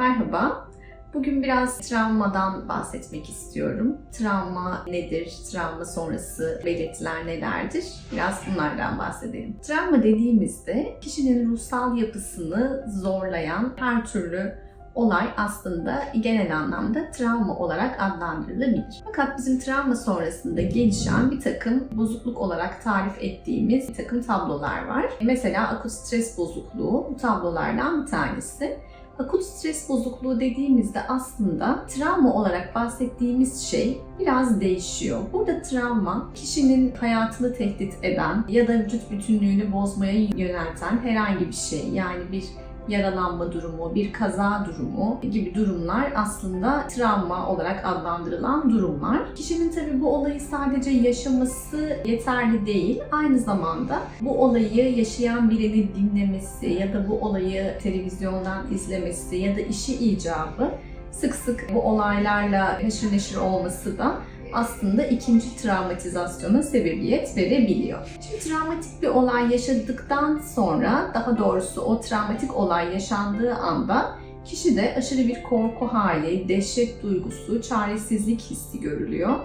Merhaba. Bugün biraz travmadan bahsetmek istiyorum. Travma nedir? Travma sonrası belirtiler nelerdir? Biraz bunlardan bahsedelim. Travma dediğimizde kişinin ruhsal yapısını zorlayan her türlü olay aslında genel anlamda travma olarak adlandırılabilir. Fakat bizim travma sonrasında gelişen bir takım bozukluk olarak tarif ettiğimiz bir takım tablolar var. Mesela akut stres bozukluğu bu tablolardan bir tanesi. Akut stres bozukluğu dediğimizde aslında travma olarak bahsettiğimiz şey biraz değişiyor. Burada travma kişinin hayatını tehdit eden ya da vücut bütünlüğünü bozmaya yönelten herhangi bir şey. Yani bir yaralanma durumu, bir kaza durumu gibi durumlar aslında travma olarak adlandırılan durumlar. Kişinin tabii bu olayı sadece yaşaması yeterli değil. Aynı zamanda bu olayı yaşayan birini dinlemesi ya da bu olayı televizyondan izlemesi ya da işi icabı sık sık bu olaylarla haşır neşir olması da aslında ikinci travmatizasyona sebebiyet verebiliyor. Şimdi travmatik bir olay yaşadıktan sonra, daha doğrusu o travmatik olay yaşandığı anda kişide aşırı bir korku hali, dehşet duygusu, çaresizlik hissi görülüyor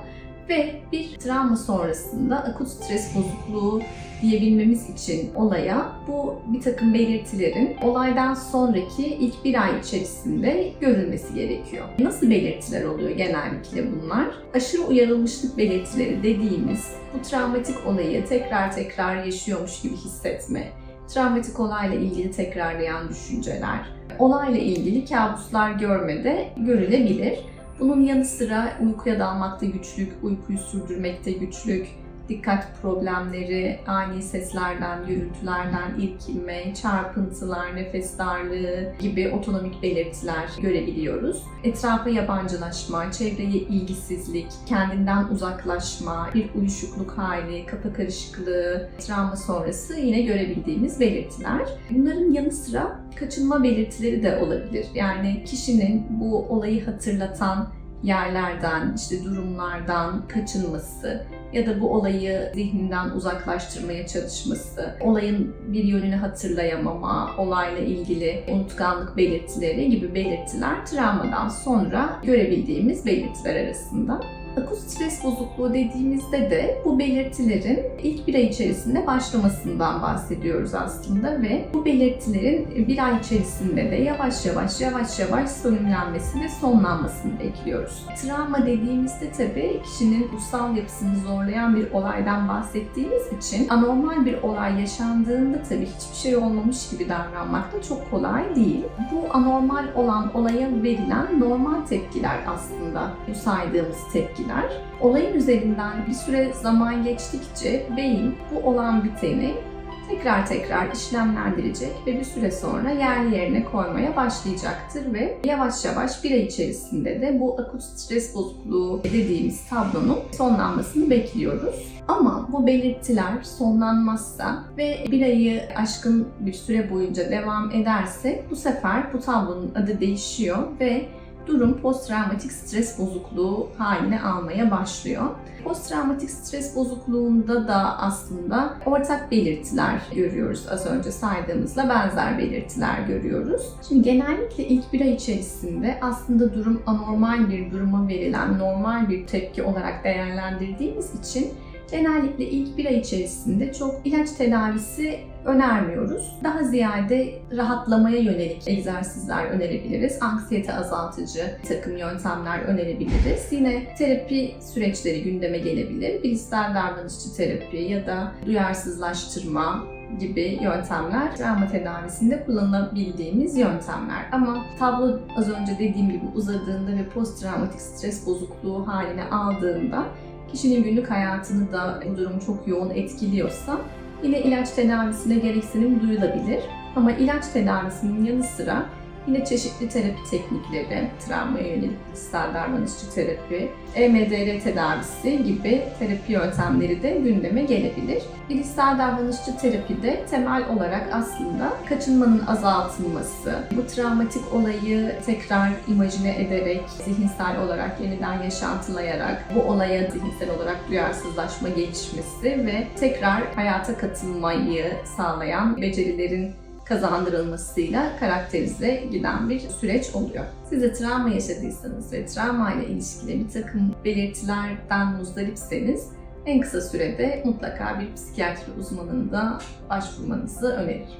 ve bir travma sonrasında akut stres bozukluğu diyebilmemiz için olaya bu bir takım belirtilerin olaydan sonraki ilk bir ay içerisinde görülmesi gerekiyor. Nasıl belirtiler oluyor genellikle bunlar? Aşırı uyarılmışlık belirtileri dediğimiz bu travmatik olayı tekrar tekrar yaşıyormuş gibi hissetme, travmatik olayla ilgili tekrarlayan düşünceler, olayla ilgili kabuslar görmede görülebilir. Bunun yanı sıra uykuya dalmakta güçlük, uykuyu sürdürmekte güçlük, dikkat problemleri, ani seslerden, gürültülerden irkinme, çarpıntılar, nefes darlığı gibi otonomik belirtiler görebiliyoruz. Etrafa yabancılaşma, çevreye ilgisizlik, kendinden uzaklaşma, bir uyuşukluk hali, kafa karışıklığı, travma sonrası yine görebildiğimiz belirtiler. Bunların yanı sıra kaçınma belirtileri de olabilir. Yani kişinin bu olayı hatırlatan yerlerden, işte durumlardan kaçınması ya da bu olayı zihninden uzaklaştırmaya çalışması, olayın bir yönünü hatırlayamama, olayla ilgili unutkanlık belirtileri gibi belirtiler travmadan sonra görebildiğimiz belirtiler arasında. Akut stres bozukluğu dediğimizde de bu belirtilerin ilk bir ay içerisinde başlamasından bahsediyoruz aslında ve bu belirtilerin bir ay içerisinde de yavaş yavaş yavaş yavaş sönümlenmesi ve sonlanmasını bekliyoruz. Travma dediğimizde tabii kişinin ruhsal yapısını zorlayan bir olaydan bahsettiğimiz için anormal bir olay yaşandığında tabii hiçbir şey olmamış gibi davranmak da çok kolay değil. Bu anormal olan olaya verilen normal tepkiler aslında bu saydığımız tepkiler tepkiler. Olayın üzerinden bir süre zaman geçtikçe beyin bu olan biteni tekrar tekrar işlemlendirecek ve bir süre sonra yerli yerine koymaya başlayacaktır ve yavaş yavaş bir ay içerisinde de bu akut stres bozukluğu dediğimiz tablonun sonlanmasını bekliyoruz. Ama bu belirtiler sonlanmazsa ve bir ayı aşkın bir süre boyunca devam ederse bu sefer bu tablonun adı değişiyor ve durum posttraumatik stres bozukluğu haline almaya başlıyor. Posttraumatik stres bozukluğunda da aslında ortak belirtiler görüyoruz. Az önce saydığımızla benzer belirtiler görüyoruz. Şimdi genellikle ilk bir ay içerisinde aslında durum anormal bir duruma verilen normal bir tepki olarak değerlendirdiğimiz için genellikle ilk bir ay içerisinde çok ilaç tedavisi önermiyoruz. Daha ziyade rahatlamaya yönelik egzersizler önerebiliriz. Anksiyete azaltıcı takım yöntemler önerebiliriz. Yine terapi süreçleri gündeme gelebilir. Bilişsel davranışçı terapi ya da duyarsızlaştırma gibi yöntemler travma tedavisinde kullanılabildiğimiz yöntemler. Ama tablo az önce dediğim gibi uzadığında ve posttraumatik stres bozukluğu haline aldığında kişinin günlük hayatını da bu durum çok yoğun etkiliyorsa yine ilaç tedavisine gereksinim duyulabilir. Ama ilaç tedavisinin yanı sıra Yine çeşitli terapi teknikleri, travmaya yönelik kişisel davranışçı terapi, EMDR tedavisi gibi terapi yöntemleri de gündeme gelebilir. Bilişsel davranışçı terapide temel olarak aslında kaçınmanın azaltılması, bu travmatik olayı tekrar imajine ederek, zihinsel olarak yeniden yaşantılayarak bu olaya zihinsel olarak duyarsızlaşma gelişmesi ve tekrar hayata katılmayı sağlayan becerilerin kazandırılmasıyla karakterize giden bir süreç oluyor. Siz de travma yaşadıysanız ve travma ile ilişkili bir takım belirtilerden muzdaripseniz en kısa sürede mutlaka bir psikiyatri uzmanında başvurmanızı öneririm.